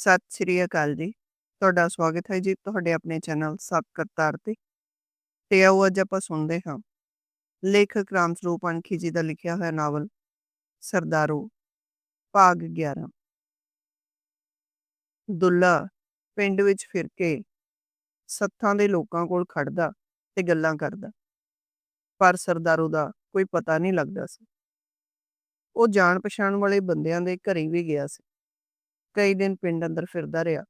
ਸਤਿ ਸ੍ਰੀ ਅਕਾਲ ਜੀ। ਤੁਹਾਡਾ ਸਵਾਗਤ ਹੈ ਜੀ ਤੁਹਾਡੇ ਆਪਣੇ ਚੈਨਲ ਸਤ ਕਰਤਾਰ ਤੇ। ਤੇ ਆਓ ਅੱਜ ਆਪਾਂ ਸੁਣਦੇ ਹਾਂ। ਲੇਖਕ ਰਾਮ ਸਰੂਪ ਅਣਖੀ ਜੀ ਦਾ ਲਿਖਿਆ ਹੋਇਆ ਨਾਵਲ, ਸਰਦਾਰੋ, ਭਾਗ 11 ਦੁੱਲਾ, ਪਿੰਡ ਵਿੱਚ ਫਿਰ ਕੇ, ਸੱਥਾਂ ਦੇ ਲੋਕਾਂ ਕੋਲ ਖੜਦਾ ਤੇ ਗੱਲਾਂ ਕਰਦਾ। ਪਰ ਸਰਦਾਰੂ ਦਾ ਕੋਈ ਪਤਾ ਨਹੀਂ ਲੱਗਦਾ ਸੀ। ਉਹ ਜਾਣ ਪਛਾਣ ਵਾਲੇ ਬੰਦਿਆਂ ਦੇ ਘਰੇ ਵੀ ਗਿਆ ਸੀ। ਕਈ ਦਿਨ ਪਿੰਡ ਅੰਦਰ ਫਿਰਦਾ ਰਿਹਾ।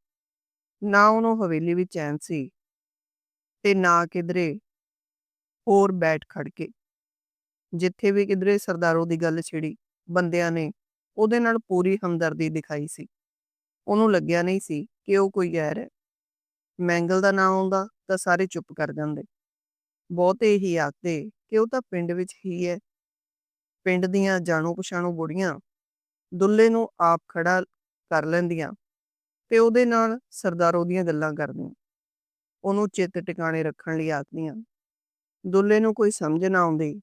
ਨਾ ਉਹਨੂੰ ਹਵੇਲੀ ਵਿੱਚ ਚੈਨ ਸੀ ਤੇ ਨਾ ਕਿਧਰੇ ਹੋਰ ਬੈਠ ਖੜ ਕੇ। ਜਿੱਥੇ ਵੀ ਕਿਧਰੇ ਸਰਦਾਰੋ ਦੀ ਗੱਲ ਛਿੜੀ, ਬੰਦਿਆਂ ਨੇ ਉਹਦੇ ਨਾਲ ਪੂਰੀ ਹਮਦਰਦੀ ਦਿਖਾਈ ਸੀ। ਉਹਨੂੰ ਲੱਗਿਆ ਨਹੀਂ ਸੀ ਕਿ ਉਹ ਕੋਈ ਗੈਰ ਹੈ। ਮੈਂਗਲ ਦਾ ਨਾਮ ਆਉਂਦਾ ਤਾਂ ਸਾਰੇ ਚੁੱਪ ਕਰ ਜਾਂਦੇ। ਬਹੁਤੇ ਹੀ ਆਖਦੇ ਕਿ ਉਹ ਤਾਂ ਪਿੰਡ ਵਿੱਚ ਹੀ ਹੈ। ਪਿੰਡ ਦੀਆਂ ਜਾਣੋ ਪਛਾਣੋ ਬੁੜੀਆਂ, ਦੁੱਲੇ ਨੂੰ ਆਪ ਖੜਾ ਕਰ ਲੈਂਦੀਆਂ ਤੇ ਉਹਦੇ ਨਾਲ ਸਰਦਾਰੋ ਦੀਆਂ ਗੱਲਾਂ ਕਰਦੀਆਂ। ਉਹਨੂੰ ਚਿੱਤ ਟਿਕਾਣੇ ਰੱਖਣ ਲਈ ਆਖਦੀਆਂ, ਦੁੱਲੇ ਨੂੰ ਕੋਈ ਸਮਝ ਨਾ ਆਉਂਦੀ।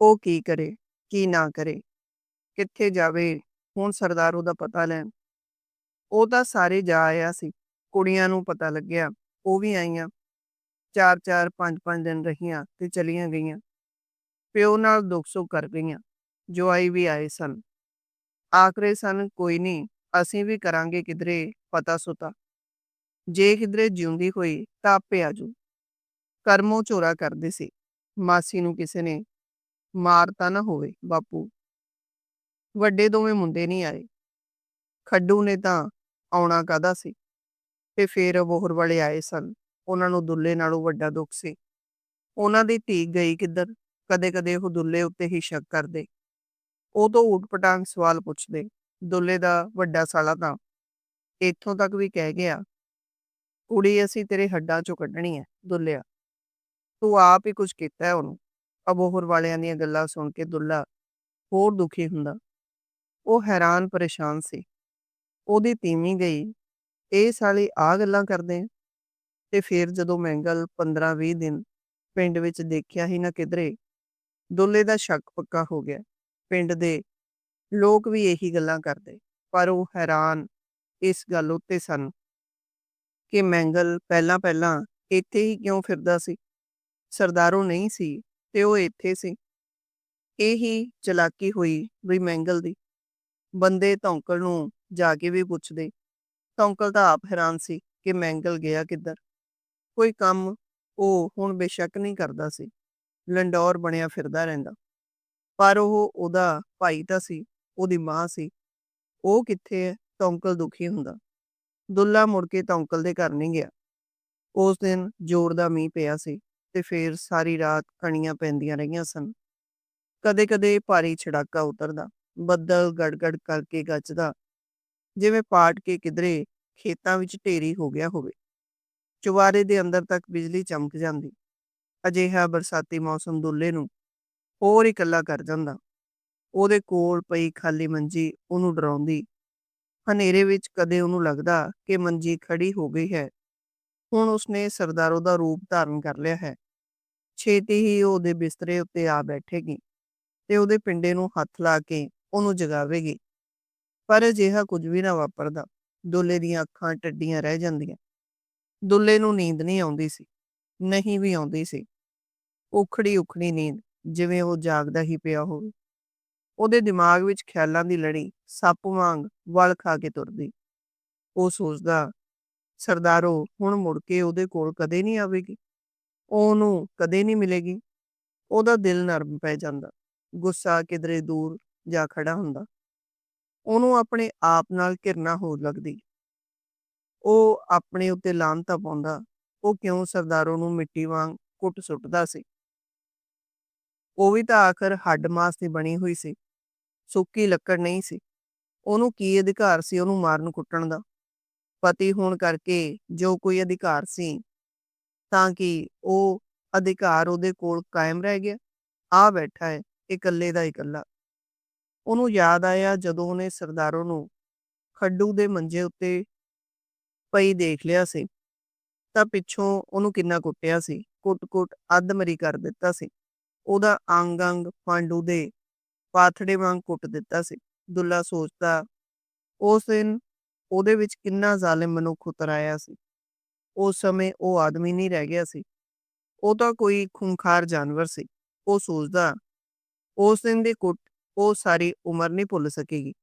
ਉਹ ਕੀ ਕਰੇ, ਕੀ ਨਾ ਕਰੇ? ਕਿੱਥੇ ਜਾਵੇ? ਹੁਣ ਸਰਦਾਰੋ ਦਾ ਪਤਾ ਲੈਣ। ਉਹ ਤਾਂ ਸਾਰੇ ਜਾ ਆਇਆ ਸੀ। ਕੁੜੀਆਂ ਨੂੰ ਪਤਾ ਲੱਗਿਆ, ਉਹ ਵੀ ਆਈਆਂ। ਚਾਰ ਚਾਰ, ਪੰਜ ਪੰਜ ਦਿਨ ਰਹੀਆਂ ਤੇ ਚਲੀਆਂ ਗਈਆਂ। ਪਿਓ ਨਾਲ ਦੁੱਖ ਸੁੱਖ ਕਰ ਗਈਆਂ, ਜਵਾਈ ਵੀ ਆਏ ਸਨ। ਆਖਰੇ ਸਨ, ਕੋਈ ਨਹੀਂ ਅਸੀਂ ਵੀ ਕਰਾਂਗੇ ਕਿਧਰੇ ਪਤਾ ਸੁਤਾ ਜੇ ਕਿਧਰੇ ਜਿਉਂਦੀ ਹੋਈ ਤਾਂ ਆਪੇ ਆਜੂ ਕਰਮੋ ਚੋਰਾ ਕਰਦੇ ਸੀ। ਮਾਸੀ ਨੂੰ ਕਿਸੇ ਨੇ, ਮਾਰ ਤਾਂ ਨਾ ਹੋਵੇ, ਬਾਪੂ। ਵੱਡੇ ਦੋਵੇਂ ਮੁੰਡੇ ਨਹੀਂ ਆਏ। ਖੱਡੂ ਨੇ ਤਾਂ ਆਉਣਾ ਕਾਦਾ ਸੀ? ਤੇ ਫੇਰ ਬੋਹਰ ਵਾਲੇ ਆਏ ਸਨ। ਉਹਨਾਂ ਨੂੰ ਦੁੱਲੇ ਨਾਲੋਂ ਵੱਡਾ ਦੁੱਖ ਸੀ। ਉਹਨਾਂ ਦੀ ਧੀ ਗਈ ਕਿੱਧਰ? ਕਦੇ-ਕਦੇ ਉਹ ਦੁੱਲੇ ਉੱਤੇ ਹੀ ਸ਼ੱਕ ਕਰਦੇ। ਉਹ ਤੋਂ ਊਟ-ਪਟਾਂਗ ਸਵਾਲ ਪੁੱਛਦੇ, ਦੁੱਲੇ ਦਾ ਵੱਡਾ ਸਾਲਾ ਤਾਂ ਇੱਥੋਂ ਤੱਕ ਵੀ ਕਹਿ ਗਿਆ, ਕੁੜੀ ਅਸੀਂ ਤੇਰੇ ਹੱਡਾਂ ਚੋਂ ਕੱਢਣੀ ਹੈ ਦੁੱਲਿਆ। ਤੂੰ ਆਪ ਹੀ ਕੁਝ ਕੀਤਾ ਹੈ ਉਹਨੂੰ। ਅਬੋਹਰ ਵਾਲਿਆਂ ਦੀਆਂ ਗੱਲਾਂ ਸੁਣ ਕੇ ਦੁੱਲਾ ਹੋਰ ਦੁਖੀ ਹੁੰਦਾ। ਉਹ ਹੈਰਾਨ ਪਰੇਸ਼ਾਨ ਸੀ। ਉਹਦੀ ਤੀਵੀਂ ਗਈ, ਇਹ ਸਾਲੇ ਆ ਗੱਲਾਂ ਕਰਦੇ ਆ ਤੇ ਫਿਰ ਜਦੋਂ ਮੈਂਗਲ 15-20 ਦਿਨ ਪਿੰਡ ਵਿੱਚ ਦੇਖਿਆ ਹੀ ਨਾ ਕਿਧਰੇ, ਦੁੱਲੇ ਦਾ ਸ਼ੱਕ ਪੱਕਾ ਹੋ ਗਿਆ। ਪਿੰਡ ਦੇ ਲੋਕ ਵੀ ਇਹੀ ਗੱਲਾਂ ਕਰਦੇ, ਪਰ ਉਹ ਹੈਰਾਨ ਇਸ ਗੱਲ ਉੱਤੇ ਸਨ ਕਿ ਮੈਂਗਲ ਪਹਿਲਾਂ ਪਹਿਲਾਂ ਇੱਥੇ ਹੀ ਕਿਉਂ ਫਿਰਦਾ ਸੀ? ਸਰਦਾਰੋ ਨਹੀਂ ਸੀ ਤੇ ਉਹ ਇੱਥੇ ਸੀ। ਇਹੀ ਚਲਾਕੀ ਹੋਈ ਵੀ ਮੈਂਗਲ ਦੀ। ਬੰਦੇ ਧੌਂਕਲ ਨੂੰ ਜਾ ਕੇ ਵੀ ਪੁੱਛਦੇ। ਧੌਂਕਲ ਤਾਂ ਆਪ ਹੈਰਾਨ ਸੀ ਕਿ ਮੈਂਗਲ ਗਿਆ ਕਿੱਧਰ। ਕੋਈ ਕੰਮ ਉਹ ਹੁਣ ਬੇਸ਼ੱਕ ਨਹੀਂ ਕਰਦਾ ਸੀ। ਲੰਡੌਰ ਬਣਿਆ ਫਿਰਦਾ ਰਹਿੰਦਾ। ਪਰ ਉਹ ਉਹਦਾ ਭਾਈ ਤਾਂ ਸੀ, ਉਹਦੀ ਮਾਂ ਸੀ। ਉਹ ਕਿੱਥੇ ਹੈ ਤੌਂਕਲ ਦੁਖੀ ਹੁੰਦਾ। ਦੁੱਲਾ ਮੁੜ ਕੇ ਤੌਂਕਲ ਦੇ ਘਰ ਨਹੀਂ ਗਿਆ। ਉਸ ਦਿਨ ਜ਼ੋਰ ਦਾ ਮੀਂਹ ਪਿਆ ਸੀ ਤੇ ਫੇਰ ਸਾਰੀ ਰਾਤ ਕਣੀਆਂ ਪੈਂਦੀਆਂ ਰਹੀਆਂ ਸਨ। ਕਦੇ-ਕਦੇ ਭਾਰੀ ਛੜਾਕਾ ਉਤਰਦਾ, ਬੱਦਲ ਗੜਗੜ ਕਰਕੇ ਗੱਜਦਾ, ਜਿਵੇਂ ਪਾਟ ਕੇ ਕਿਧਰੇ ਖੇਤਾਂ ਵਿੱਚ ਢੇਰੀ ਹੋ ਗਿਆ ਹੋਵੇ। ਚੁਬਾਰੇ ਦੇ ਅੰਦਰ ਤੱਕ ਬਿਜਲੀ ਚਮਕ ਜਾਂਦੀ। ਅਜਿਹਾ ਬਰਸਾਤੀ ਮੌਸਮ ਦੁੱਲੇ ਨੂੰ ਹੋਰ ਇਕੱਲਾ ਕਰ ਜਾਂਦਾ। ਉਹਦੇ ਕੋਲ ਪਈ ਖਾਲੀ ਮੰਜੀ ਉਹਨੂੰ ਡਰਾਉਂਦੀ। ਹਨੇਰੇ ਵਿੱਚ ਕਦੇ ਉਹਨੂੰ ਲੱਗਦਾ ਕਿ ਮੰਜੀ ਖੜੀ ਹੋ ਗਈ ਹੈ। ਹੁਣ ਉਸਨੇ ਸਰਦਾਰੋ ਦਾ ਰੂਪ ਧਾਰਨ ਕਰ ਲਿਆ ਹੈ। ਛੇਤੀ ਹੀ ਉਹਦੇ ਬਿਸਤਰੇ ਉੱਤੇ ਆ ਬੈਠੇਗੀ ਤੇ ਉਹਦੇ ਪਿੰਡੇ ਨੂੰ ਹੱਥ ਲਾ ਕੇ ਉਹਨੂੰ ਜਗਾਵੇਗੀ। ਪਰ ਅਜਿਹਾ ਕੁਝ ਵੀ ਨਾ ਵਾਪਰਦਾ। ਦੁੱਲੇ ਦੀਆਂ ਅੱਖਾਂ ਟੱਡੀਆਂ ਰਹਿ ਜਾਂਦੀਆਂ। ਦੁੱਲੇ ਨੂੰ ਨੀਂਦ ਨਹੀਂ ਆਉਂਦੀ ਸੀ। ਨਹੀਂ ਵੀ ਆਉਂਦੀ ਸੀ। ਉਖੜੀ ਉਖੜੀ ਨੀਂਦ। ਜਿਵੇਂ ਉਹ ਜਾਗਦਾ ਹੀ ਪਿਆ ਹੋਵੇ। ਉਹਦੇ ਦਿਮਾਗ ਵਿੱਚ ਖਿਆਲਾਂ ਦੀ ਲੜੀ, ਸੱਪ ਵਾਂਗ ਵਲ ਖਾ ਕੇ ਤੁਰਦੀ। ਉਹ ਸੋਚਦਾ, ਸਰਦਾਰੋ, ਹੁਣ ਮੁੜ ਕੇ ਉਹਦੇ ਕੋਲ ਕਦੇ ਨਹੀਂ ਆਵੇਗੀ। ਉਹਨੂੰ ਕਦੇ ਨਹੀਂ ਮਿਲੇਗੀ। ਉਹਦਾ ਦਿਲ ਨਰਮ ਪੈ ਜਾਂਦਾ। ਗੁੱਸਾ ਕਿਧਰੇ ਦੂਰ ਜਾ ਖੜਾ ਹੁੰਦਾ। ਉਹਨੂੰ ਆਪਣੇ ਆਪ ਨਾਲ ਘਿਰਨਾ ਹੋ ਲੱਗਦੀ। ਉਹ ਆਪਣੇ ਉੱਤੇ ਲਾਂਤਾ ਪਾਉਂਦਾ। ਉਹ ਕਿਉਂ ਸਰਦਾਰੋ ਨੂੰ ਮਿੱਟੀ ਵਾਂਗ ਕੁੱਟ ਸੁੱਟਦਾ ਸੀ? ਉਹ ਵੀ ਤਾਂ ਆਖਰ ਹੱਡ ਮਾਸ ਦੀ ਬਣੀ ਹੋਈ ਸੀ, ਸੁੱਕੀ ਲੱਕੜ ਨਹੀਂ ਸੀ। ਉਹਨੂੰ ਕੀ ਅਧਿਕਾਰ ਸੀ ਉਹਨੂੰ ਮਾਰਨ ਕੁੱਟਣ ਦਾ? ਪਤੀ ਹੋਣ ਕਰਕੇ ਜੋ ਕੋਈ ਅਧਿਕਾਰ ਸੀ, ਤਾਂ ਕਿ ਉਹ ਅਧਿਕਾਰ ਉਹਦੇ ਕੋਲ ਕਾਇਮ ਰਹਿ ਗਿਆ। ਆ ਬੈਠਾ ਹੈ, ਇਕੱਲੇ ਦਾ ਇਕੱਲਾ। ਉਹਨੂੰ ਯਾਦ ਆਇਆ ਜਦੋਂ ਉਹਨੇ ਸਰਦਾਰੋ ਨੂੰ ਖੱਡੂ ਦੇ ਮੰਜੇ ਉੱਤੇ ਪਈ ਦੇਖ ਲਿਆ ਸੀ। ਤਾਂ ਪਿੱਛੋਂ ਉਹਨੂੰ ਕਿੰਨਾ ਕੁੱਟਿਆ ਸੀ, ਕੁੱਟ-ਕੁੱਟ ਅੱਧ-ਮਰੀ ਕਰ ਦਿੱਤਾ ਸੀ। ਉਹਦਾ ਅੰਗ-ਅੰਗ ਪਾਂਡੂ ਦੇ ਪਾਥੜੇ ਵਾਂਗ ਕੁੱਟ ਦਿੱਤਾ ਸੀ, ਦੁੱਲਾ ਸੋਚਦਾ, ਉਸ ਦਿਨ ਉਹਦੇ ਵਿੱਚ ਕਿੰਨਾ ਜ਼ਾਲਿਮ ਮਨੁੱਖ ਉਤਰ ਆਇਆ ਸੀ। ਉਸ ਸਮੇਂ ਉਹ ਆਦਮੀ ਨਹੀਂ ਰਹਿ ਗਿਆ ਸੀ। ਉਹ ਤਾਂ ਕੋਈ ਖੁੰਖਾਰ ਜਾਨਵਰ ਸੀ। ਉਹ ਸੋਚਦਾ, ਉਸ ਦਿਨ ਦੀ ਕੁੱਟ ਉਹ ਸਾਰੀ ਉਮਰ ਨਹੀਂ ਭੁੱਲ ਸਕੇਗੀ।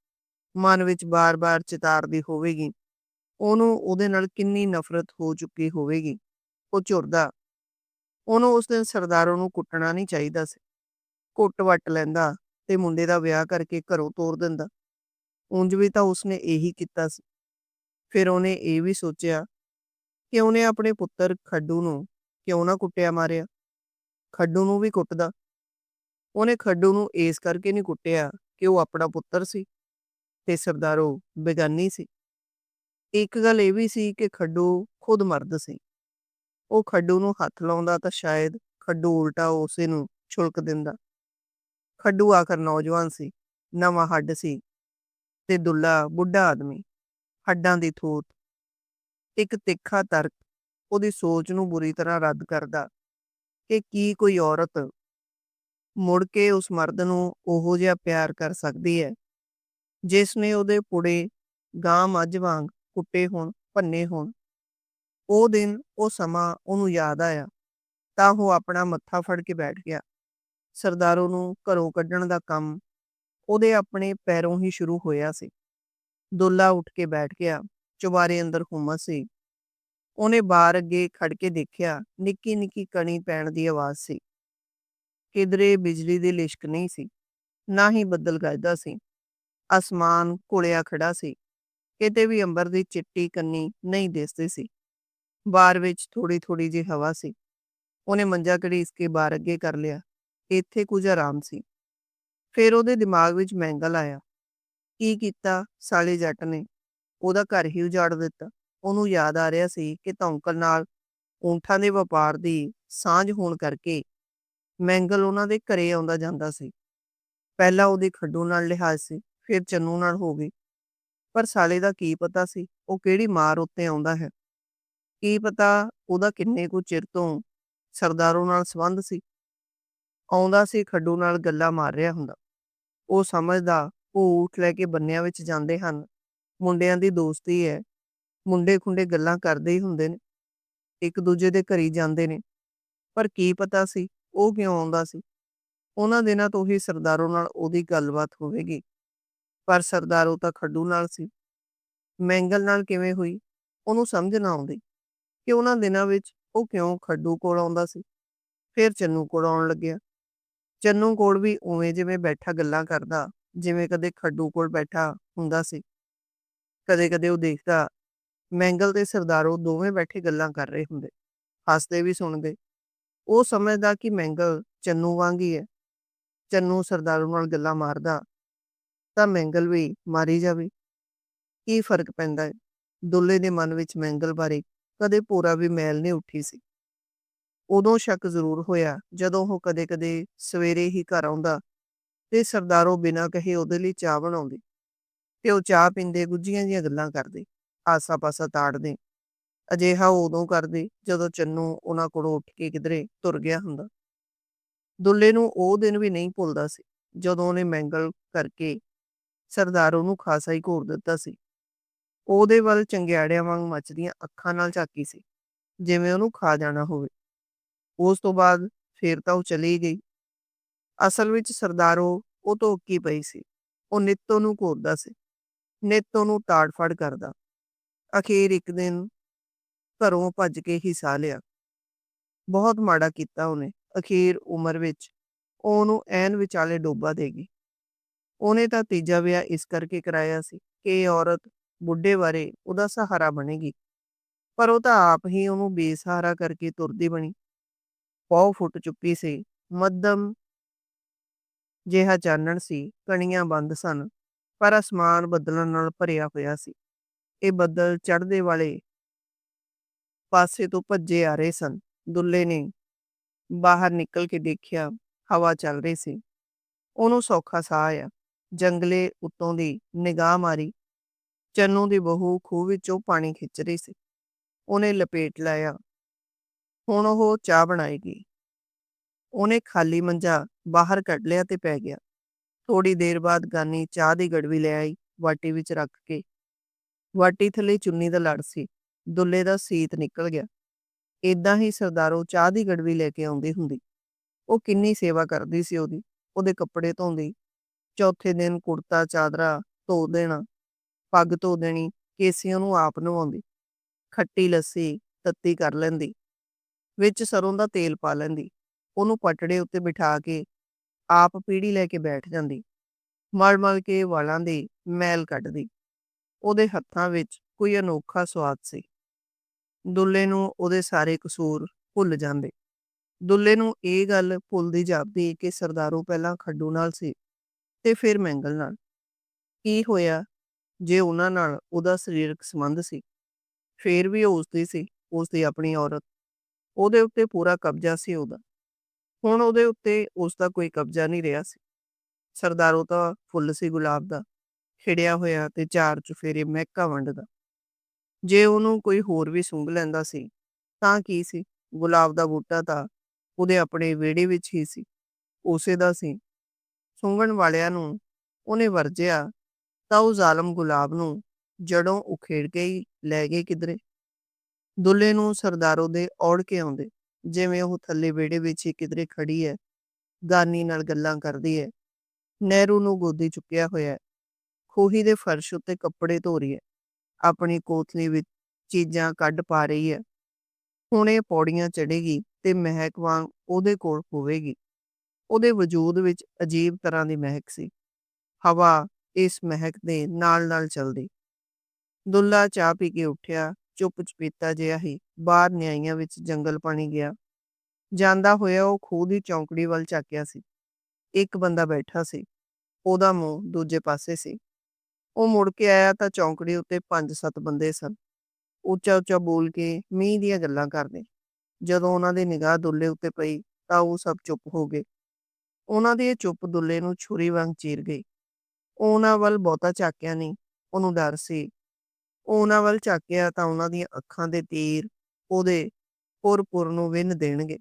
ਮਨ ਵਿੱਚ ਬਾਰ-ਬਾਰ ਚਿਤਾਰਦੀ ਹੋਵੇਗੀ। ਉਹਨੂੰ ਉਹਦੇ ਨਾਲ ਕਿੰਨੀ ਨਫ਼ਰਤ ਹੋ ਚੁੱਕੀ ਹੋਵੇਗੀ। ਉਹ ਝੁਰਦਾ ਉਹਨੂੰ ਉਸ ਦਿਨ ਸਰਦਾਰੋਂ ਨੂੰ ਕੁੱਟਣਾ ਨਹੀਂ ਚਾਹੀਦਾ ਸੀ। ਕੁੱਟ ਵੱਟ ਲੈਂਦਾ ਤੇ ਮੁੰਡੇ ਦਾ ਵਿਆਹ ਕਰਕੇ ਘਰੋਂ ਤੋਰ ਦਿੰਦਾ। ਉਂਝ ਵੀ ਤਾਂ ਉਸਨੇ ਇਹੀ ਕੀਤਾ ਸੀ। ਫਿਰ ਉਹਨੇ ਇਹ ਵੀ ਸੋਚਿਆ ਕਿ ਉਹਨੇ ਆਪਣੇ ਪੁੱਤਰ ਖੱਡੂ ਨੂੰ ਕਿਉਂ ਨਾ ਕੁੱਟਿਆ ਮਾਰਿਆ? ਖੱਡੂ ਨੂੰ ਵੀ ਕੁੱਟਦਾ। ਉਹਨੇ ਖੱਡੂ ਨੂੰ ਇਸ ਕਰਕੇ ਨਹੀਂ ਕੁੱਟਿਆ ਕਿ ਉਹ ਆਪਣਾ ਪੁੱਤਰ ਸੀ ਤੇ ਸਰਦਾਰੋ ਬੇਗਾਨੀ ਸੀ। ਇੱਕ ਗੱਲ ਇਹ ਵੀ ਸੀ ਕਿ ਖੱਡੂ ਖੁਦ ਮਰਦ ਸੀ। ਉਹ ਖੱਡੂ ਨੂੰ ਹੱਥ ਲਾਉਂਦਾ ਤਾਂ ਸ਼ਾਇਦ ਖੱਡੂ ਉਲਟਾ ਉਸੇ ਨੂੰ ਛੁਲਕ ਦਿੰਦਾ। ਖੱਡੂ ਆਖਰ ਨੌਜਵਾਨ ਸੀ, ਨਵਾਂ ਹੱਡ ਸੀ ਤੇ ਦੁੱਲਾ ਬੁੱਢਾ ਆਦਮੀ, ਹੱਡਾਂ ਦੀ ਥੋਤ ਇੱਕ ਤਿੱਖਾ ਤਰਕ ਉਹਦੀ ਸੋਚ ਨੂੰ ਬੁਰੀ ਤਰ੍ਹਾਂ ਰੱਦ ਕਰਦਾ ਕਿ ਕੀ ਕੋਈ ਔਰਤ ਮੁੜ ਕੇ ਉਸ ਮਰਦ ਨੂੰ ਉਹੋ ਜਿਹਾ ਪਿਆਰ ਕਰ ਸਕਦੀ ਹੈ, ਜਿਸ ਨੇ ਉਹਦੇ ਪੁੜੇ ਗਾਂ ਮੱਝ ਵਾਂਗ ਕੁੱਟੇ ਹੋਣ, ਭੰਨੇ ਹੋਣ। ਉਹ ਦਿਨ, ਉਹ ਸਮਾਂ ਉਹਨੂੰ ਯਾਦ ਆਇਆ ਤਾਂ ਉਹ ਆਪਣਾ ਮੱਥਾ ਫੜ ਕੇ ਬੈਠ ਗਿਆ। ਸਰਦਾਰੋ ਨੂੰ ਘਰੋਂ ਕੱਢਣ ਦਾ ਕੰਮ ਉਹਦੇ ਆਪਣੇ ਪੈਰੋਂ ਹੀ ਸ਼ੁਰੂ ਹੋਇਆ ਸੀ। ਦੁੱਲਾ ਉੱਠ ਕੇ ਬੈਠ ਗਿਆ, ਚੁਬਾਰੇ ਅੰਦਰ ਹੁਮਸ ਸੀ। ਉਹਨੇ ਬਾਹਰ ਅੱਗੇ ਖੜ ਕੇ ਦੇਖਿਆ ਨਿੱਕੀ ਨਿੱਕੀ ਕਣੀ ਪੈਣ ਦੀ ਆਵਾਜ਼ ਸੀ। ਕਿਧਰੇ ਬਿਜਲੀ ਦੀ ਲਿਸ਼ਕ ਨਹੀਂ ਸੀ, ਨਾ ਹੀ ਬੱਦਲ ਗੱਜਦਾ ਸੀ। ਅਸਮਾਨ ਘੁਲਿਆ ਖੜਾ ਸੀ, ਕਿਤੇ ਵੀ ਅੰਬਰ ਦੀ ਚਿੱਟੀ ਕੰਨੀ ਨਹੀਂ ਦਿਸਦੀ ਸੀ। ਬਾਰ ਵਿੱਚ ਥੋੜੀ ਥੋੜੀ ਜਿਹੀ ਹਵਾ ਸੀ। ਉਹਨੇ ਮੰਜਾ ਘੜੀਸ ਕੇ ਬਾਰ ਅੱਗੇ ਕਰ ਲਿਆ। ਇੱਥੇ ਕੁਝ ਆਰਾਮ ਸੀ। ਫਿਰ ਉਹਦੇ ਦਿਮਾਗ ਵਿੱਚ ਮੈਂਗਲ ਆਇਆ ਕੀ ਕੀਤਾ ਸਾਲੇ ਜੱਟ ਨੇ? ਉਹਦਾ ਘਰ ਹੀ ਉਜਾੜ ਦਿੱਤਾ। ਉਹਨੂੰ ਯਾਦ ਆ ਰਿਹਾ ਸੀ ਕਿ ਧੌਂਕਲ ਨਾਲ ਊਂਠਾਂ ਦੇ ਵਪਾਰ ਦੀ ਸਾਂਝ ਹੋਣ ਕਰਕੇ ਮੈਂਗਲ ਉਹਨਾਂ ਦੇ ਘਰੇ ਆਉਂਦਾ ਜਾਂਦਾ ਸੀ। ਪਹਿਲਾਂ ਉਹਦੇ ਖੱਡੂ ਨਾਲ ਲਿਹਾਜ਼ ਸੀ, ਫਿਰ ਚੰਨੂ ਨਾਲ ਹੋ ਗਈ। ਪਰ ਸਾਲੇ ਦਾ ਕੀ ਪਤਾ ਸੀ, ਉਹ ਕਿਹੜੀ ਮਾਰ ਉੱਤੇ ਆਉਂਦਾ ਹੈ। ਕੀ ਪਤਾ ਉਹਦਾ ਕਿੰਨੇ ਕੁ ਚਿਰ ਤੋਂ ਸਰਦਾਰੋਂ ਨਾਲ ਸੰਬੰਧ ਸੀ? ਆਉਂਦਾ ਸੀ ਖੱਡੂ ਨਾਲ ਗੱਲਾਂ ਮਾਰ ਰਿਹਾ ਹੁੰਦਾ। ਉਹ ਸਮਝਦਾ ਉਹ ਊਠ ਲੈ ਕੇ ਬੰਨਿਆਂ ਵਿੱਚ ਜਾਂਦੇ ਹਨ। ਮੁੰਡਿਆਂ ਦੀ ਦੋਸਤੀ ਹੈ। ਮੁੰਡੇ ਖੁੰਡੇ ਗੱਲਾਂ ਕਰਦੇ ਹੀ ਹੁੰਦੇ ਨੇ। ਇੱਕ ਦੂਜੇ ਦੇ ਘਰੀ ਜਾਂਦੇ ਨੇ। ਪਰ ਕੀ ਪਤਾ ਸੀ ਉਹ ਕਿਉਂ ਆਉਂਦਾ ਸੀ? ਉਹਨਾਂ ਦਿਨਾਂ ਤੋਂ ਹੀ ਸਰਦਾਰੋਂ ਨਾਲ ਉਹਦੀ ਗੱਲਬਾਤ ਹੋਵੇਗੀ। ਪਰ ਸਰਦਾਰੋ ਤਾਂ ਖੱਡੂ ਨਾਲ ਸੀ। ਮੈਂਗਲ ਨਾਲ ਕਿਵੇਂ ਹੋਈ? ਉਹਨੂੰ ਸਮਝ ਨਾ ਆਉਂਦੀ। ਕਿ ਉਹਨਾਂ ਦਿਨਾਂ ਵਿੱਚ ਉਹ ਕਿਉਂ ਖੱਡੂ ਕੋਲ ਆਉਂਦਾ ਸੀ? ਫਿਰ ਚੰਨੂ ਕੋਲ ਆਉਣ ਲੱਗਿਆ। ਚੰਨੂ ਕੋਲ ਵੀ ਉਵੇਂ ਜਿਵੇਂ ਬੈਠਾ ਗੱਲਾਂ ਕਰਦਾ, ਜਿਵੇਂ ਕਦੇ ਖੱਡੂ ਕੋਲ ਬੈਠਾ ਹੁੰਦਾ ਸੀ। ਕਦੇ-ਕਦੇ ਉਹ ਦੇਖਦਾ ਮੈਂਗਲ ਤੇ ਸਰਦਾਰੋ ਦੋਵੇਂ ਬੈਠੇ ਗੱਲਾਂ ਕਰ ਰਹੇ ਹੁੰਦੇ, ਹੱਸਦੇ ਵੀ ਸੁਣਦੇ। ਉਹ ਸਮਝਦਾ ਕਿ ਮੈਂਗਲ ਚੰਨੂ ਵਾਂਗ ਹੀ ਹੈ। ਚੰਨੂ ਸਰਦਾਰੂ ਨਾਲ ਗੱਲਾਂ ਮਾਰਦਾ, ਤਾਂ ਮੈਂਗਲ ਵੀ ਮਾਰੀ ਜਾਵੇ। ਕੀ ਫ਼ਰਕ ਪੈਂਦਾ ਹੈ? ਦੁੱਲੇ ਦੇ ਮਨ ਵਿੱਚ ਮੈਂਗਲ ਬਾਰੇ ਕਦੇ ਪੂਰਾ ਵੀ ਮੈਲ ਨਹੀਂ ਉੱਠੀ ਸੀ। ਉਦੋਂ ਸ਼ੱਕ ਜ਼ਰੂਰ ਹੋਇਆ, ਜਦੋਂ ਉਹ ਕਦੇ-ਕਦੇ ਸਵੇਰੇ ਹੀ ਘਰ ਆਉਂਦਾ ਤੇ ਸਰਦਾਰੋ ਬਿਨਾਂ ਕਹੇ ਉਹਦੇ ਲਈ ਚਾਹ ਬਣਾਉਂਦੀ ਤੇ ਉਹ ਚਾਹ ਪੀਂਦੇ ਗੁੱਜੀਆਂ ਦੀਆਂ ਗੱਲਾਂ ਕਰਦੇ, ਆਸਾ-ਪਾਸਾ ਤਾੜਦੇ। ਅਜਿਹਾ ਉਦੋਂ ਕਰਦੇ ਜਦੋਂ ਚੰਨੂ ਉਹਨਾਂ ਕੋਲੋਂ ਉੱਠ ਕੇ ਕਿਧਰੇ ਤੁਰ ਗਿਆ ਹੁੰਦਾ। ਦੁੱਲੇ ਨੂੰ ਉਹ ਦਿਨ ਵੀ ਨਹੀਂ ਭੁੱਲਦਾ ਸੀ, ਜਦੋਂ ਉਹਨੇ ਮੈਂਗਲ ਕਰਕੇ ਸਰਦਾਰੋ ਨੂੰ ਖਾਸਾ ਹੀ ਘੋਰ ਦਿੱਤਾ ਸੀ। ਉਹਦੇ ਵੱਲ ਚੰਗਿਆੜਿਆਂ ਵਾਂਗ ਮੱਚਦੀਆਂ ਅੱਖਾਂ ਨਾਲ ਝਾਕੀ ਸੀ, ਜਿਵੇਂ ਉਹਨੂੰ ਖਾ ਜਾਣਾ ਹੋਵੇ। ਉਸ ਤੋਂ ਬਾਅਦ ਫੇਰ ਤਾਂ ਉਹ ਚਲੀ ਗਈ। ਅਸਲ ਵਿੱਚ ਸਰਦਾਰੋ, ਉਹ ਤੋਂ ਉੱਕੀ ਪਈ ਸੀ। ਉਹ ਨਿੱਤ ਉਹਨੂੰ ਘੋਰਦਾ ਸੀ। ਨਿੱਤ ਉਹਨੂੰ ਤਾੜ-ਫੜ ਕਰਦਾ। ਅਖੀਰ ਇੱਕ ਦਿਨ ਘਰੋਂ ਭੱਜ ਕੇ ਹੀ ਸਾਹ ਲਿਆ। ਬਹੁਤ ਮਾੜਾ ਕੀਤਾ ਉਹਨੇ। ਅਖੀਰ ਉਮਰ ਵਿੱਚ ਉਹਨੂੰ ਐਨ ਵਿਚਾਲੇ ਡੋਬਾ ਦੇਗੀ ਉਹਨੇ ਤਾਂ ਤੀਜਾ ਵਿਆਹ ਇਸ ਕਰਕੇ ਕਰਾਇਆ ਸੀ ਕਿ ਇਹ ਔਰਤ ਬੁੱਢੇ ਬਾਰੇ, ਉਹਦਾ ਸਹਾਰਾ ਬਣੇਗੀ। ਪਰ ਉਹ ਤਾਂ ਆਪ ਹੀ ਉਹਨੂੰ ਬੇਸਹਾਰਾ ਕਰਕੇ ਤੁਰਦੀ ਬਣੀ। ਪੌ ਫੁੱਟ ਚੁੱਕੀ ਸੀ, ਮੱਧਮ ਜਿਹਾ ਚਾਨਣ ਸੀ, ਕਣੀਆਂ ਬੰਦ ਸਨ, ਪਰ ਅਸਮਾਨ ਬੱਦਲਾਂ ਨਾਲ ਭਰਿਆ ਹੋਇਆ ਸੀ। ਇਹ ਬੱਦਲ ਚੜ੍ਹਦੇ ਵਾਲੇ ਪਾਸੇ ਤੋਂ ਭੱਜੇ ਆ ਰਹੇ ਸਨ। ਦੁੱਲੇ ਨੇ ਬਾਹਰ ਨਿਕਲ ਕੇ ਦੇਖਿਆ, ਹਵਾ ਚੱਲ ਰਹੀ ਸੀ। ਉਹਨੂੰ ਸੌਖਾ ਸਾਹ ਆਇਆ। ਜੰਗਲੇ ਉੱਤੋਂ ਦੀ ਨਿਗਾਹ ਮਾਰੀ। ਚੰਨੂ ਦੀ ਬਹੂ ਖੂਹ ਵਿੱਚੋਂ ਪਾਣੀ ਖਿੱਚ ਰਹੀ ਸੀ। ਉਹਨੇ ਲਪੇਟ ਲਾਇਆ। ਹੁਣ ਉਹ ਚਾਹ ਬਣਾਏਗੀ। ਉਹਨੇ ਖਾਲੀ ਮੰਜਾ ਬਾਹਰ ਕੱਢ ਲਿਆ ਤੇ ਪੈ ਗਿਆ। ਥੋੜੀ ਦੇਰ ਬਾਅਦ ਗਾਨੀ ਚਾਹ ਦੀ ਗੜਵੀ ਲੈ ਆਈ ਵਾਟੀ ਵਿੱਚ ਰੱਖ ਕੇ। ਵਾਟੀ ਥੱਲੇ ਚੁੰਨੀ ਦਾ ਲੜ ਸੀ। ਦੁੱਲੇ ਦਾ ਸੀਤ ਨਿਕਲ ਗਿਆ। ਏਦਾਂ ਹੀ ਸਰਦਾਰੋ ਚਾਹ ਦੀ ਗੜਵੀ ਲੈ ਕੇ ਆਉਂਦੀ ਹੁੰਦੀ। ਉਹ ਕਿੰਨੀ ਸੇਵਾ ਕਰਦੀ ਸੀ ਉਹਦੀ। ਉਹਦੇ ਕੱਪੜੇ ਧੋਂਦੀ। ਚੌਥੇ ਦਿਨ ਕੁੜਤਾ, ਚਾਦਰਾ ਧੋ ਦੇਣਾ। ਪੱਗ ਧੋ ਦੇਣੀ, ਕੇਸੀਆਂ ਨੂੰ ਆਪ ਨਵਾਉਂਦੀ, ਖੱਟੀ ਲੱਸੀ, ਤੱਤੀ ਕਰ ਲੈਂਦੀ, ਵਿੱਚ ਸਰੋਂ ਦਾ ਤੇਲ ਪਾ ਲੈਂਦੀ, ਉਹਨੂੰ ਪਟੜੇ ਉੱਤੇ ਬਿਠਾ ਕੇ ਆਪ ਪੀੜੀ ਲੈ ਕੇ ਬੈਠ ਜਾਂਦੀ ਮਲ ਮਲ ਕੇ ਵਾਲਾਂ ਦੀ ਮੈਲ ਕੱਢਦੀ, ਉਹਦੇ ਹੱਥਾਂ ਵਿੱਚ ਕੋਈ ਅਨੋਖਾ ਸਵਾਦ ਸੀ। ਦੁੱਲੇ ਨੂੰ ਉਹਦੇ ਸਾਰੇ ਕਸੂਰ ਭੁੱਲ ਜਾਂਦੇ। ਦੁੱਲੇ ਨੂੰ ਇਹ ਗੱਲ ਭੁੱਲਦੀ ਜਾਪਦੀ ਕਿ ਸਰਦਾਰੂ ਪਹਿਲਾਂ ਖੱਡੂ ਨਾਲ ਸੀ ਤੇ ਫਿਰ ਮੈਂਗਲ ਨਾਲ। ਕੀ ਹੋਇਆ? ਜੇ ਉਹਨਾਂ ਨਾਲ ਉਹਦਾ ਸਰੀਰਕ ਸੰਬੰਧ ਸੀ, ਫੇਰ ਵੀ ਉਹ ਉਸਦੀ ਸੀ, ਉਸਦੀ ਆਪਣੀ ਔਰਤ। ਉਹਦੇ ਉੱਤੇ ਪੂਰਾ ਕਬਜ਼ਾ ਸੀ ਉਹਦਾ। ਹੁਣ ਉਹਦੇ ਉੱਤੇ ਉਸ ਦਾ ਕੋਈ ਕਬਜ਼ਾ ਨਹੀਂ ਰਿਹਾ ਸੀ। ਸਰਦਾਰੂ ਤਾਂ ਫੁੱਲ ਸੀ ਗੁਲਾਬ ਦਾ, ਖਿੜਿਆ ਹੋਇਆ ਤੇ ਚਾਰ ਚੁਫੇਰੇ ਮਹਿਕਾ ਵੰਡਦਾ। ਜੇ ਉਹਨੂੰ ਕੋਈ ਹੋਰ ਵੀ ਸੁੰਘ ਲੈਂਦਾ ਸੀ, ਤਾਂ ਕੀ ਸੀ? ਗੁਲਾਬ ਦਾ ਬੂਟਾ ਤਾਂ ਉਹਦੇ ਆਪਣੇ ਵਿਹੜੇ ਵਿੱਚ ਹੀ ਸੀ। ਉਸੇ ਦਾ ਸੀ। ਸੁੰਘਣ ਵਾਲਿਆਂ ਨੂੰ ਉਹਨੇ ਵਰਜਿਆ ਤਾਂ ਉਹ ਜ਼ਾਲਮ ਗੁਲਾਬ ਨੂੰ ਜੜੋਂ ਉਖੇੜ ਕੇ ਹੀ ਲੈ ਗਏ ਕਿਧਰੇ। ਦੁੱਲੇ ਨੂੰ ਸਰਦਾਰੋ ਦੇ ਔੜ ਕੇ ਆਉਂਦੇ, ਜਿਵੇਂ ਉਹ ਥੱਲੇ ਵਿਹੜੇ ਵਿੱਚ ਹੀ ਕਿਧਰੇ ਖੜੀ ਹੈ ਗਾਨੀ ਨਾਲ ਗੱਲਾਂ ਕਰਦੀ ਹੈ। ਨਹਿਰੂ ਨੂੰ ਗੋਦੀ ਚੁੱਕਿਆ ਹੋਇਆ ਹੈ, ਖੋਹੀ ਦੇ ਫਰਸ਼ ਉੱਤੇ ਕੱਪੜੇ ਧੋ ਰਹੀ ਹੈ, ਆਪਣੀ ਕੋਥਲੀ ਵਿੱਚ ਚੀਜ਼ਾਂ ਕੱਢ ਪਾ ਰਹੀ ਹੈ। ਹੁਣ ਇਹ ਪੌੜੀਆਂ ਚੜੇਗੀ ਤੇ ਮਹਿਕ ਵਾਂਗ ਉਹਦੇ ਕੋਲ ਹੋਵੇਗੀ। ਉਹਦੇ ਵਜੂਦ ਵਿੱਚ ਅਜੀਬ ਤਰ੍ਹਾਂ ਦੀ ਮਹਿਕ ਸੀ। ਹਵਾ ਇਸ ਮਹਿਕ ਦੇ ਨਾਲ ਨਾਲ ਚਲਦੀ। ਦੁੱਲਾ ਚਾਹ ਪੀ ਕੇ ਉੱਠਿਆ, ਚੁੱਪ ਚਪੀਤਾ ਜਿਹਾ ਹੀ, ਬਾਹਰ ਨਿਆਈਆਂ ਵਿੱਚ ਜੰਗਲ ਪਾਣੀ ਗਿਆ। ਜਾਂਦਾ ਹੋਇਆ ਉਹ ਖੂਹ ਦੀ ਚੌਂਕੜੀ ਵੱਲ ਝਾਕਿਆ ਸੀ। ਇੱਕ ਬੰਦਾ ਬੈਠਾ ਸੀ। ਉਹਦਾ ਮੂੰਹ ਦੂਜੇ ਪਾਸੇ ਸੀ। ਉਹ ਮੁੜ ਕੇ ਆਇਆ ਤਾਂ ਚੌਂਕੜੀ ਉੱਤੇ ਪੰਜ ਸੱਤ ਬੰਦੇ ਸਨ। ਉੱਚਾ ਉੱਚਾ ਬੋਲ ਕੇ ਮੀਂਹ ਦੀਆਂ ਗੱਲਾਂ ਕਰਦੇ। ਜਦੋਂ ਉਹਨਾਂ ਦੀ ਨਿਗਾਹ ਦੁੱਲੇ ਉੱਤੇ ਪਈ ਤਾਂ ਉਹ ਸਭ ਚੁੱਪ ਹੋ ਗਏ। ਉਹਨਾਂ ਦੀ ਇਹ ਚੁੱਪ ਦੁੱਲੇ ਨੂੰ ਛੁਰੀ ਵਾਂਗ ਚੀਰ ਗਈ। ਉਹਨਾਂ ਵੱਲ ਬਹੁਤਾ ਝਾਕਿਆ ਨਹੀਂ, ਉਹਨੂੰ ਡਰ ਸੀ। ਉਹਨਾਂ ਵੱਲ ਝਾਕਿਆ ਤਾਂ ਉਹਨਾਂ ਦੀਆਂ ਅੱਖਾਂ ਦੇ ਤੀਰ ਉਹਦੇ ਪੁਰ-ਪੁਰ ਨੂੰ ਵਿੰਨ ਦੇਣਗੇ।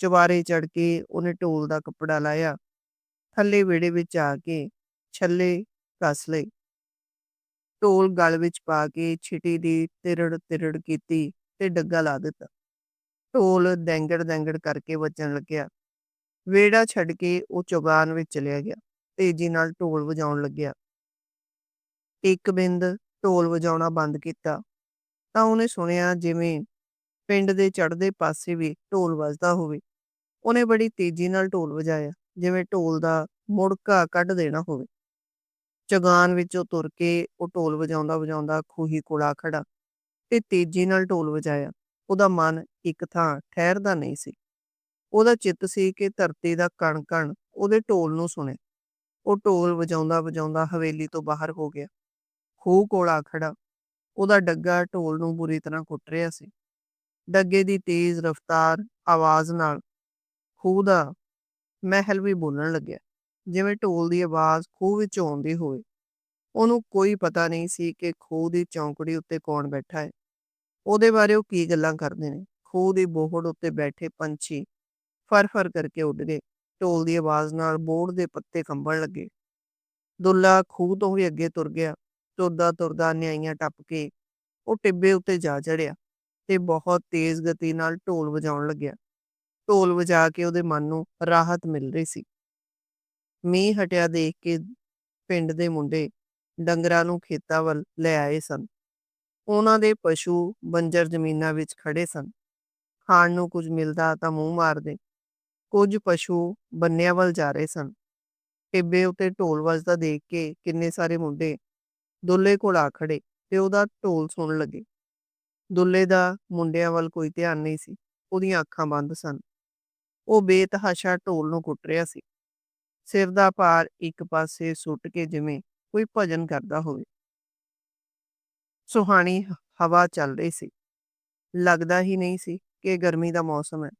ਚਵਾਰੇ ਚੜ ਕੇ ਉਹਨੇ ਢੋਲ ਦਾ ਕੱਪੜਾ ਲਾਇਆ। ਥੱਲੇ ਵਿਹੜੇ ਵਿੱਚ ਆ ਕੇ ਛੱਲੇ ਕੱਸ ਲਈ ਢੋਲ ਗਲ ਵਿੱਚ ਪਾ ਕੇ ਛਿਟੀ ਦੀ ਤਿਰੜ ਤਿਰੜ ਕੀਤੀ ਤੇ ਡੱਗਾ ਲਾ ਦਿੱਤਾ। ਢੋਲ ਦੈਂਗੜ ਦੈਂਗੜ ਕਰਕੇ ਵੱਜਣ ਲੱਗਿਆ। ਵੇੜਾ ਛੱਡ ਕੇ ਉਹ ਚੌਗਾਨ ਵਿੱਚ ਚਲਿਆ ਗਿਆ। ਤੇਜ਼ੀ ਨਾਲ ਢੋਲ ਵਜਾਉਣ ਲੱਗਿਆ। ਇੱਕ ਬਿੰਦ ਢੋਲ ਵਜਾਉਣਾ ਬੰਦ ਕੀਤਾ। ਤਾਂ ਉਹਨੇ ਸੁਣਿਆ ਜਿਵੇਂ ਪਿੰਡ ਦੇ ਚੜ੍ਹਦੇ ਪਾਸੇ ਵੀ ਢੋਲ ਵੱਜਦਾ ਹੋਵੇ। ਉਹਨੇ ਬੜੀ ਤੇਜ਼ੀ ਨਾਲ ਢੋਲ ਵਜਾਇਆ, ਜਿਵੇਂ ਢੋਲ ਦਾ ਮੁੜਕਾ ਕੱਢ ਦੇਣਾ ਹੋਵੇ। ਚਗਾਨ ਵਿੱਚੋਂ ਤੁਰ ਕੇ ਉਹ ਢੋਲ ਵਜਾਉਂਦਾ ਵਜਾਉਂਦਾ ਖੂਹੀ ਕੋਲਾ ਖੜਾ ਤੇ ਤੇਜ਼ੀ ਨਾਲ ਢੋਲ ਵਜਾਇਆ। ਉਹਦਾ ਮਨ ਇੱਕ ਥਾਂ ਠਹਿਰਦਾ ਨਹੀਂ ਸੀ। ਉਹਦਾ ਚਿੱਤ ਸੀ ਕਿ ਧਰਤੀ ਦਾ ਕਣ ਕਣ ਉਹਦੇ ਢੋਲ ਨੂੰ ਸੁਣੇ ਉਹ ਢੋਲ ਵਜਾਉਂਦਾ ਵਜਾਉਂਦਾ ਹਵੇਲੀ ਤੋਂ ਬਾਹਰ ਹੋ ਗਿਆ। ਖੂਹ ਕੋਲ ਆ ਖੜਾ ਉਹਦਾ ਡੱਗਾ ਢੋਲ ਨੂੰ ਬੁਰੀ ਤਰ੍ਹਾਂ ਕੁੱਟ ਰਿਹਾ ਸੀ। ਡੱਗੇ ਦੀ ਤੇਜ਼ ਰਫ਼ਤਾਰ, ਆਵਾਜ਼ ਨਾਲ ਖੂਹ ਦਾ ਮਹਿਲ ਵੀ ਬੋਲਣ ਲੱਗਿਆ। ਜਿਵੇਂ ਢੋਲ ਦੀ ਆਵਾਜ਼ ਖੂਹ ਵਿੱਚ ਆਉਂਦੀ ਹੋਵੇ। ਉਹਨੂੰ ਕੋਈ ਪਤਾ ਨਹੀਂ ਸੀ ਕਿ ਖੂਹ ਦੀ ਚੌਂਕੜੀ ਉੱਤੇ ਕੌਣ ਬੈਠਾ ਹੈ। ਉਹਦੇ ਬਾਰੇ ਉਹ ਕੀ ਗੱਲਾਂ ਕਰਦੇ ਨੇ? ਖੂਹ ਦੀ ਬੋਹੜ ਉੱਤੇ ਬੈਠੇ ਪੰਛੀ ਫਰ-ਫਰ ਕਰਕੇ ਉੱਡ ਗਏ। ਢੋਲ ਦੀ ਆਵਾਜ਼ ਨਾਲ ਬੋੜ ਦੇ ਪੱਤੇ ਕੰਬਣ ਲੱਗੇ। ਦੁੱਲਾ ਖੂਹ ਤੋਂ ਵੀ ਅੱਗੇ ਤੁਰ ਗਿਆ। ਤੁਰਦਾ ਤੁਰਦਾ ਨਿਆਈਆਂ ਟੱਪ ਕੇ ਉਹ ਟਿੱਬੇ ਉੱਤੇ ਜਾ ਚੜਿਆ ਤੇ ਬਹੁਤ ਤੇਜ਼ ਗਤੀ ਨਾਲ ਢੋਲ ਵਜਾਉਣ ਲੱਗਿਆ। ਢੋਲ ਵਜਾ ਕੇ ਉਹਦੇ ਮਨ ਨੂੰ ਰਾਹਤ ਮਿਲ ਰਹੀ ਸੀ। ਮੀਂਹ ਹਟਿਆ ਦੇਖ ਕੇ ਪਿੰਡ ਦੇ ਮੁੰਡੇ ਡੰਗਰਾਂ ਨੂੰ ਖੇਤਾਂ ਵੱਲ ਲੈ ਆਏ ਸਨ। ਉਹਨਾਂ ਦੇ ਪਸ਼ੂ ਬੰਜਰ ਜ਼ਮੀਨਾਂ ਵਿੱਚ ਖੜੇ ਸਨ। ਖਾਣ ਨੂੰ ਕੁਝ ਮਿਲਦਾ ਤਾਂ ਮੂੰਹ ਮਾਰਦੇ ਕੁਝ ਪਸ਼ੂ ਬੰਨਿਆਂ ਵੱਲ ਜਾ ਰਹੇ ਸਨ। ਟਿੱਬੇ ਉੱਤੇ ਢੋਲ ਵੱਜਦਾ ਦੇਖ ਕੇ ਕਿੰਨੇ ਸਾਰੇ ਮੁੰਡੇ ਦੁੱਲੇ ਕੋਲ ਆ ਖੜੇ ਤੇ ਉਹਦਾ ਢੋਲ ਸੁਣਨ ਲੱਗੇ। ਦੁੱਲੇ ਦਾ ਮੁੰਡਿਆਂ ਵੱਲ ਕੋਈ ਧਿਆਨ ਨਹੀਂ ਸੀ, ਉਹਦੀਆਂ ਅੱਖਾਂ ਬੰਦ ਸਨ। ਉਹ ਬੇਤਹਾਸ਼ਾ ਢੋਲ ਨੂੰ ਕੁੱਟ ਰਿਹਾ ਸੀ। ਸਿਰ ਦਾ ਭਾਰ ਇੱਕ ਪਾਸੇ ਸੁੱਟ ਕੇ ਜਿਵੇਂ ਕੋਈ ਭਜਨ ਕਰਦਾ ਹੋਵੇ। ਸੁਹਾਣੀ ਹਵਾ ਚੱਲ ਰਹੀ ਸੀ। ਲੱਗਦਾ ਹੀ ਨਹੀਂ ਸੀ ਕਿ ਗਰਮੀ ਦਾ ਮੌਸਮ ਹੈ।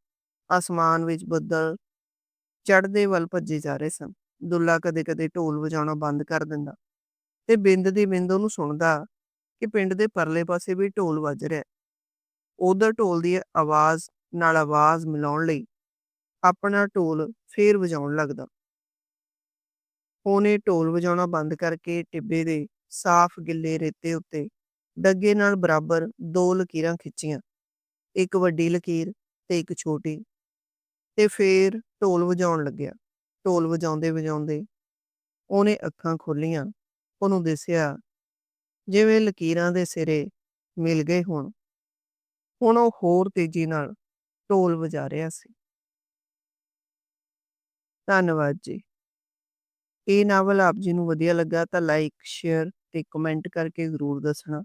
ਆਸਮਾਨ ਵਿੱਚ ਬੱਦਲ ਚੜ੍ਹਦੇ ਵੱਲ ਭੱਜੇ ਜਾ ਰਹੇ ਸਨ। ਦੁੱਲਾ ਕਦੇ-ਕਦੇ ਢੋਲ ਵਜਾਉਣਾ ਬੰਦ ਕਰ ਦਿੰਦਾ ਤੇ ਬਿੰਦ ਦੀ ਬਿੰਦ ਉਹਨੂੰ ਸੁਣਦਾ ਕਿ ਪਿੰਡ ਦੇ ਪਰਲੇ ਪਾਸੇ ਵੀ ਢੋਲ ਵੱਜ ਰਿਹਾ ਉਧਰ ਢੋਲ ਦੀ ਆਵਾਜ਼ ਨਾਲ ਆਵਾਜ਼ ਮਿਲਾਉਣ ਲਈ ਆਪਣਾ ਢੋਲ ਫੇਰ ਵਜਾਉਣ ਲੱਗਦਾ। ਉਹਨੇ ਢੋਲ ਵਜਾਉਣਾ ਬੰਦ ਕਰਕੇ ਟਿੱਬੇ ਦੇ ਸਾਫ਼ ਗਿੱਲੇ ਰੇਤੇ ਉੱਤੇ ਡੱਗੇ ਨਾਲ ਬਰਾਬਰ ਦੋ ਲਕੀਰਾਂ ਖਿੱਚੀਆਂ, ਇੱਕ ਵੱਡੀ ਲਕੀਰ ਤੇ ਇੱਕ ਛੋਟੀ। ਤੇ ਫੇਰ ਢੋਲ ਵਜਾਉਣ ਲੱਗਿਆ। ਢੋਲ ਵਜਾਉਂਦੇ ਵਜਾਉਂਦੇ ਉਹਨੇ ਅੱਖਾਂ ਖੋਲੀਆਂ, ਉਹਨੂੰ ਦਿਸਿਆ, ਜਿਵੇਂ ਲਕੀਰਾਂ ਦੇ ਸਿਰੇ ਮਿਲ ਗਏ ਹੋਣ। ਹੁਣ ਉਹ ਹੋਰ ਤੇਜ਼ੀ ਨਾਲ ਢੋਲ ਵਜਾ ਰਿਹਾ ਸੀ। ਧੰਨਵਾਦ ਜੀ। ਇਹ ਨਾਵਲ ਆਪ ਜੀ ਨੂੰ ਵਧੀਆ ਲੱਗਾ ਤਾਂ ਲਾਈਕ ਸ਼ੇਅਰ ਤੇ ਕਮੈਂਟ ਕਰਕੇ ਜ਼ਰੂਰ ਦੱਸਣਾ।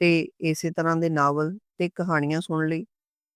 ਤੇ ਇਸੇ ਤਰ੍ਹਾਂ ਦੇ ਨਾਵਲ ਤੇ ਕਹਾਣੀਆਂ ਸੁਣਨ ਲਈ